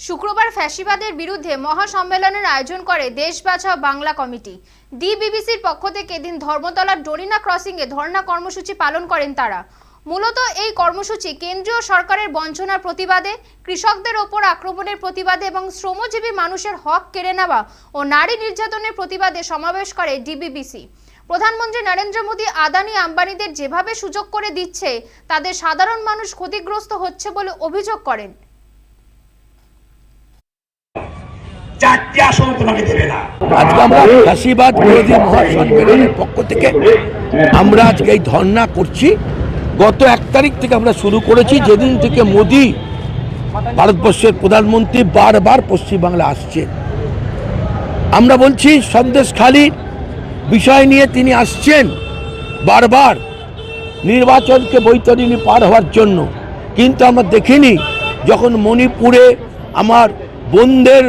শুক্রবার ফ্যাসিবাদের বিরুদ্ধে মহাসম্মেলনের আয়োজন করে দেশ বাঁচাও বাংলা কমিটি। ডিবিবিসির পক্ষ থেকে এদিন ধর্মতলার ডোরিনা ক্রসিংয়ে ধর্ণা কর্মসূচি পালন করেন তারা। মূলত এই কর্মসূচি কেন্দ্রীয় সরকারের বঞ্চনার প্রতিবাদে, কৃষকদের ওপর আক্রমণের প্রতিবাদে এবং শ্রমজীবী মানুষের হক কেড়ে নেওয়া ও নারী নির্যাতনের প্রতিবাদে সমাবেশ করে ডিবিবিসি। প্রধানমন্ত্রী নরেন্দ্র মোদী আদানি আম্বানিদের যেভাবে সুযোগ করে দিচ্ছে, তাদের সাধারণ মানুষ ক্ষতিগ্রস্ত হচ্ছে বলে অভিযোগ করেন। চারটি আসন তোমাকে দেবে না। আজকে আমরা ফ্যাসিবাদ বিরোধী মহাসম্মেলনের পক্ষ থেকে আমরা আজকে এই ধর্ণা করছি। গত এক তারিখ থেকে আমরা শুরু করেছি। যেদিন থেকে মোদি ভারতবর্ষের প্রধানমন্ত্রী বারবার পশ্চিমবাংলা আসছেন আমরা বলছি সন্দেশখালীর বিষয় নিয়ে তিনি আসছেন বারবার নির্বাচনকে বৈতরণী পার হওয়ার জন্য। কিন্তু আমরা দেখিনি, যখন মণিপুরে আমার বোনদের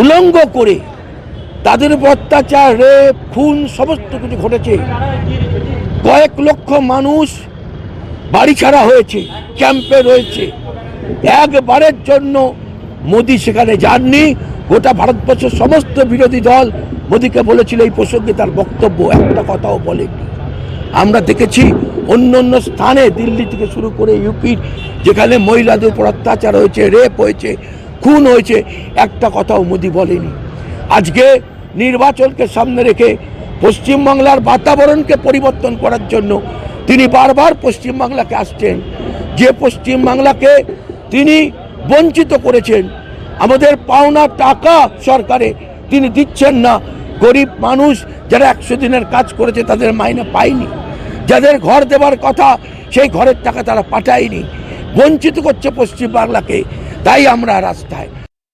উলঙ্গ করে তাদের উপর অত্যাচার, রেপ, খুন, সমস্ত কিছু ঘটেছে। কয়েক লক্ষ মানুষ বাড়ি ছাড়া হয়েছে, ক্যাম্পে রয়েছে। একবারের জন্য মোদি সেখানে যাননি। গোটা ভারতবর্ষের সমস্ত বিরোধী দল মোদিকে বলেছিল, এই প্রসঙ্গে তার বক্তব্য একটা কথাও বলেনি। আমরা দেখেছি অন্য অন্য স্থানে দিল্লি থেকে শুরু করে ইউপির যেখানে মহিলাদের উপর অত্যাচার হয়েছে, রেপ হয়েছে খুন হয়েছে, একটা কথাও মোদি বলেনি। আজকে নির্বাচনকে সামনে রেখে পশ্চিমবাংলার বাতাবরণকে পরিবর্তন করার জন্য তিনি বারবার পশ্চিমবাংলাকে আসছেন। যে পশ্চিমবাংলাকে তিনি বঞ্চিত করেছেন, আমাদের পাওনা টাকা সরকারে তিনি দিচ্ছেন না। গরিব মানুষ যারা একশো দিনের কাজ করেছে, তাদের মাইনে পায়নি। যাদের ঘর দেবার কথা, সেই ঘরের টাকা তারা পাঠায়নি। বঞ্চিত করছে পশ্চিমবাংলাকে। তাই আমরা রাস্তায়